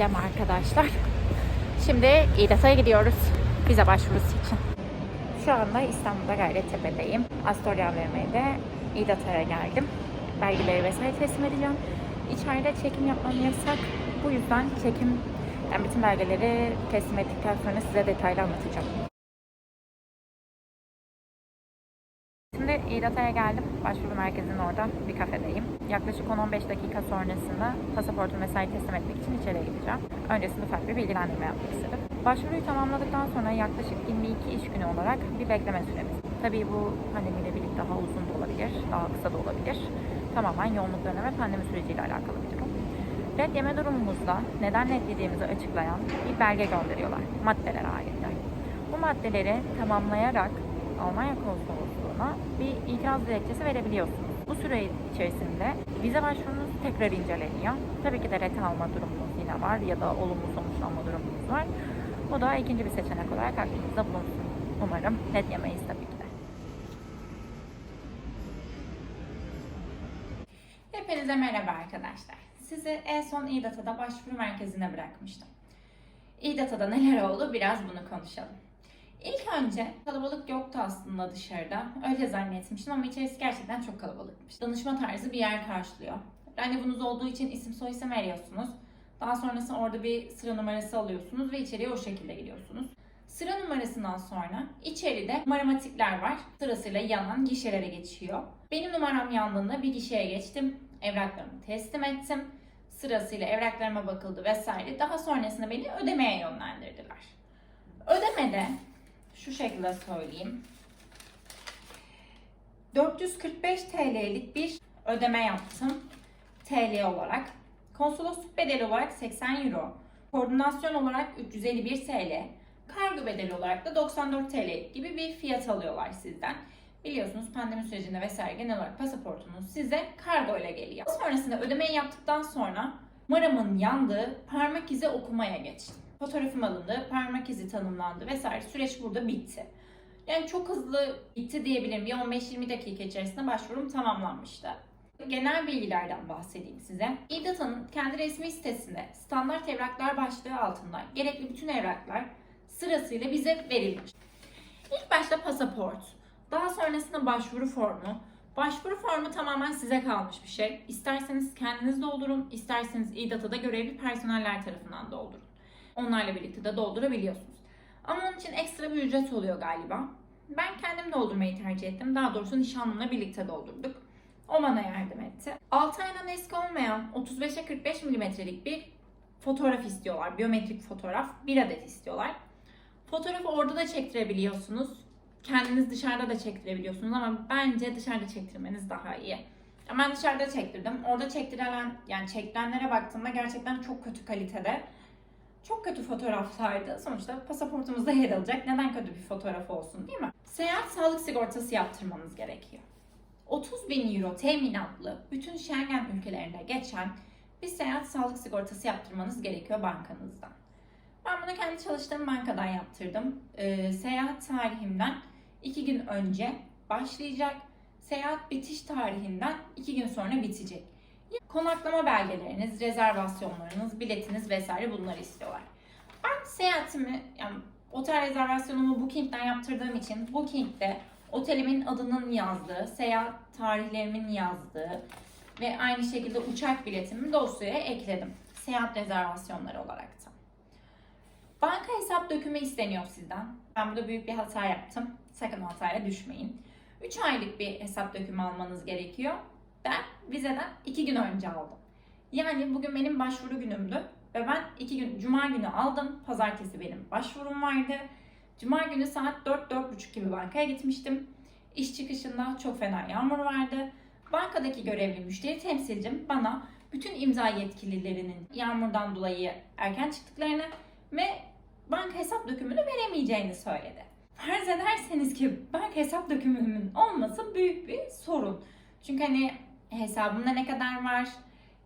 Selam arkadaşlar. Şimdi İDAT'a gidiyoruz vize başvurusu için. Şu anda İstanbul'da Gayrettepe'deyim. Astoria AVM'de İDAT'a geldim. Belgeleri vesaire teslim edeceğim. İçeride çekim yapmam yasak. Bu yüzden çekim, yani bütün belgeleri teslim ettikten sonra size detaylı anlatacağım. Şimdi İDAT'a geldim. Başvuru merkezinin orada bir kafedeyim. Yaklaşık 10-15 dakika sonrasında pasaportum vesaire teslim etmek için içeriye gideceğim. Öncesinde ufak bir bilgilendirme yapmak istedim. Başvuruyu tamamladıktan sonra yaklaşık 22 iş günü olarak bir bekleme süremiz. Tabii bu pandemiyle birlikte daha uzun da olabilir, daha kısa da olabilir. Tamamen yoğunluklarına ve pandemi süreciyle alakalı bir durum. Red yeme durumumuzda neden reddediğimizi açıklayan bir belge gönderiyorlar. Maddeler halinde. Bu maddeleri tamamlayarak Almanya konsolosluğuna bir itiraz dilekçesi verebiliyorsunuz. Bu süre içerisinde vize başvurunuz tekrar inceleniyor. Tabii ki de ret alma durumunuz yine var ya da olumlu sonuçlanma durumunuz var. O da ikinci bir seçenek olarak aklınızda bulunsun. Umarım ret yemeyiz tabii ki. Hepinize merhaba arkadaşlar. Sizi en son İDATA'da başvuru merkezine bırakmıştım. İDATA'da neler oldu biraz bunu konuşalım. İlk önce kalabalık yoktu aslında dışarıda. Öyle zannetmiştim ama içerisi gerçekten çok kalabalıkmış. Danışma tarzı bir yer karşılıyor. Randevunuz olduğu için isim soy isim veriyorsunuz. Daha sonrasında orada bir sıra numarası alıyorsunuz ve içeriye o şekilde giriyorsunuz. Sıra numarasından sonra içeride numaramatikler var. Sırasıyla yanan gişelere geçiyor. Benim numaram yandığında bir gişeye geçtim. Evraklarımı teslim ettim. Sırasıyla evraklarıma bakıldı vesaire. Daha sonrasında beni ödemeye yönlendirdiler. Ödemede şu şekilde söyleyeyim. 445 TL'lik bir ödeme yaptım. TL olarak. Konsolosluk bedeli olarak 80 Euro. Koordinasyon olarak 351 TL. Kargo bedeli olarak da 94 TL gibi bir fiyat alıyorlar sizden. Biliyorsunuz pandemi sürecinde vesaire genel olarak pasaportunuz size kargo ile geliyor. Sonrasında ödemeyi yaptıktan sonra numaramın yandığı parmak izi okumaya geçtim. Fotoğrafım alındı, parmak izi tanımlandı vesaire. Süreç burada bitti. Yani çok hızlı bitti diyebilirim. Bir 15-20 dakika içerisinde başvurum tamamlanmıştı. Genel bilgilerden bahsedeyim size. İDATA'nın kendi resmi sitesinde standart evraklar başlığı altında gerekli bütün evraklar sırasıyla bize verilmiş. İlk başta pasaport, daha sonrasında başvuru formu. Başvuru formu tamamen size kalmış bir şey. İsterseniz kendiniz doldurun, isterseniz İDATA'da görevli personeller tarafından doldurun. Onlarla birlikte de doldurabiliyorsunuz. Ama onun için ekstra bir ücret oluyor galiba. Ben kendim doldurmayı tercih ettim. Daha doğrusu nişanlımla birlikte doldurduk. O bana yardım etti. 6 aydan eski olmayan 35'e 45 milimetrelik bir fotoğraf istiyorlar. Biyometrik fotoğraf. Bir adet istiyorlar. Fotoğrafı orada da çektirebiliyorsunuz. Kendiniz dışarıda da çektirebiliyorsunuz ama bence dışarıda çektirmeniz daha iyi. Ben dışarıda çektirdim. Orada çektirilen yani çektirenlere baktığımda gerçekten çok kötü kalitede. Çok kötü fotoğraflardı. Sonuçta pasaportumuzda yer alacak. Neden kötü bir fotoğraf olsun değil mi? Seyahat sağlık sigortası yaptırmanız gerekiyor. 30 bin euro teminatlı bütün Schengen ülkelerinde geçen bir seyahat sağlık sigortası yaptırmanız gerekiyor bankanızdan. Ben bunu kendi çalıştığım bankadan yaptırdım. Ee, seyahat tarihimden 2 gün önce başlayacak. Seyahat bitiş tarihinden 2 gün sonra bitecek. Konaklama belgeleriniz, rezervasyonlarınız, biletiniz vesaire bunları istiyorlar. Ben seyahatimi, yani otel rezervasyonumu Booking'den yaptırdığım için Booking'de otelimin adının yazdığı, seyahat tarihlerimin yazdığı ve aynı şekilde uçak biletimi dosyaya ekledim. Seyahat rezervasyonları olarak da. Banka hesap dökümü isteniyor sizden. Ben burada büyük bir hata yaptım. Sakın hataya düşmeyin. 3 aylık bir hesap dökümü almanız gerekiyor. Ben vizeden 2 gün önce aldım. Yani bugün benim başvuru günümdü. Ve ben 2 gün, cuma günü aldım. Pazartesi benim başvurum vardı. Cuma günü saat 4-4.30 gibi bankaya gitmiştim. İş çıkışında çok fena yağmur vardı. Bankadaki görevli müşteri temsilcim bana bütün imza yetkililerinin yağmurdan dolayı erken çıktıklarını ve banka hesap dökümünü veremeyeceğini söyledi. Farz ederseniz ki banka hesap dökümümün olması büyük bir sorun. Çünkü hani hesabımda ne kadar var,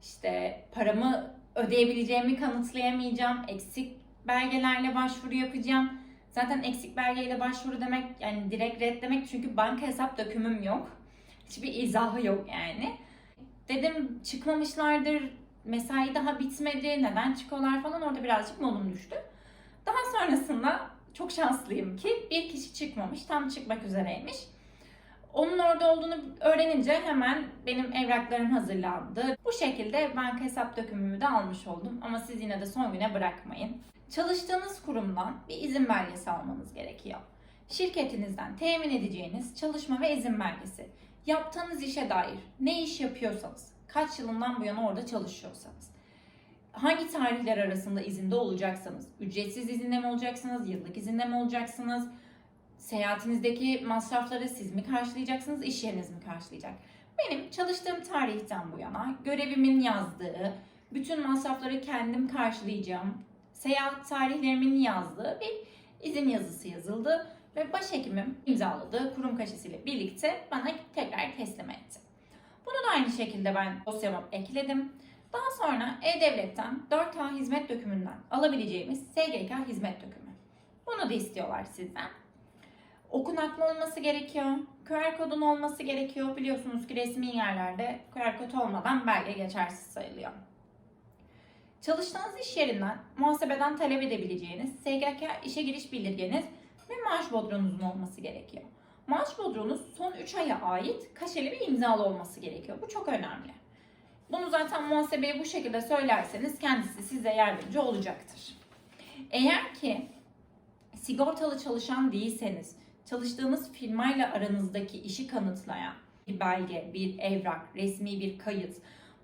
işte paramı ödeyebileceğimi kanıtlayamayacağım, eksik belgelerle başvuru yapacağım. Zaten eksik belgeyle başvuru demek yani direkt red demek çünkü banka hesap dökümüm yok. Hiçbir izahı yok yani. Dedim çıkmamışlardır, mesai daha bitmedi, neden çıkıyorlar falan orada birazcık modum düştü. Daha sonrasında çok şanslıyım ki bir kişi çıkmamış, tam çıkmak üzereymiş. Onun orada olduğunu öğrenince hemen benim evraklarım hazırlandı. Bu şekilde banka hesap dökümümü de almış oldum. Ama siz yine de son güne bırakmayın. Çalıştığınız kurumdan bir izin belgesi almanız gerekiyor. Şirketinizden temin edeceğiniz çalışma ve izin belgesi. Yaptığınız işe dair ne iş yapıyorsanız, kaç yılından bu yana orada çalışıyorsanız, hangi tarihler arasında izinde olacaksanız, ücretsiz izinde mi olacaksınız, yıllık izinde mi olacaksınız, seyahatinizdeki masrafları siz mi karşılayacaksınız, iş yeriniz mi karşılayacak? Benim çalıştığım tarihten bu yana görevimin yazdığı, bütün masrafları kendim karşılayacağım, seyahat tarihlerimin yazdığı bir izin yazısı yazıldı ve başhekimim imzaladığı kurum kaşesiyle birlikte bana tekrar teslim etti. Bunu da aynı şekilde ben dosyama ekledim. Daha sonra E-Devlet'ten 4A hizmet dökümünden alabileceğimiz SGK hizmet dökümü. Bunu da istiyorlar sizden. Okunaklı olması gerekiyor. QR kodun olması gerekiyor. Biliyorsunuz ki resmi yerlerde QR kod olmadan belge geçersiz sayılıyor. Çalıştığınız iş yerinden muhasebeden talep edebileceğiniz SGK işe giriş bildirgeniz ve maaş bodronunuzun olması gerekiyor. Maaş bodronuz son 3 aya ait kaşeli ve imzalı olması gerekiyor. Bu çok önemli. Bunu zaten muhasebeye bu şekilde söylerseniz kendisi size yardımcı olacaktır. Eğer ki sigortalı çalışan değilseniz, çalıştığınız firmayla aranızdaki işi kanıtlayan bir belge, bir evrak, resmi bir kayıt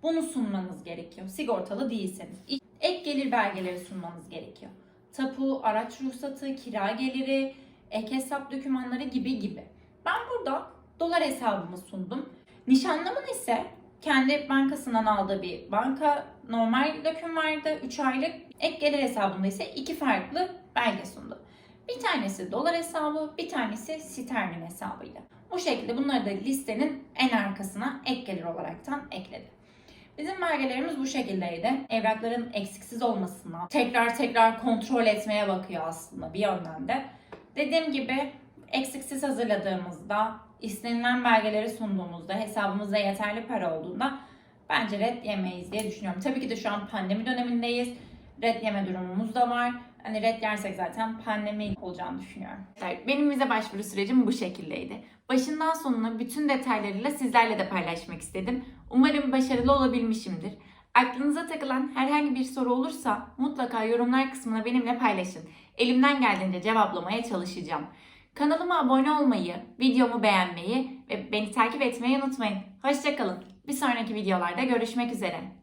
bunu sunmanız gerekiyor. Sigortalı değilseniz. Ek gelir belgeleri sunmanız gerekiyor. Tapu, araç ruhsatı, kira geliri, ek hesap dokümanları gibi gibi. Ben burada dolar hesabımı sundum. Nişanlımın ise kendi bankasından aldığı bir banka normal döküm vardı. 3 aylık ek gelir hesabında ise iki farklı belge sundu. Bir tanesi dolar hesabı, bir tanesi sterlin hesabıydı. Bu şekilde bunları da listenin en arkasına ek gelir olaraktan ekledi. Bizim belgelerimiz bu şekildeydi. Evrakların eksiksiz olmasına, tekrar tekrar kontrol etmeye bakıyor aslında bir yönden de. Dediğim gibi eksiksiz hazırladığımızda, istenilen belgeleri sunduğumuzda, hesabımızda yeterli para olduğunda bence red yemeyiz diye düşünüyorum. Tabii ki de şu an pandemi dönemindeyiz. Red yeme durumumuz da var. Hani red yersek zaten pandemi olacağını düşünüyorum. Benim vize başvuru sürecim bu şekildeydi. Başından sonuna bütün detaylarıyla sizlerle de paylaşmak istedim. Umarım başarılı olabilmişimdir. Aklınıza takılan herhangi bir soru olursa mutlaka yorumlar kısmına benimle paylaşın. Elimden geldiğince cevaplamaya çalışacağım. Kanalıma abone olmayı, videomu beğenmeyi ve beni takip etmeyi unutmayın. Hoşçakalın. Bir sonraki videolarda görüşmek üzere.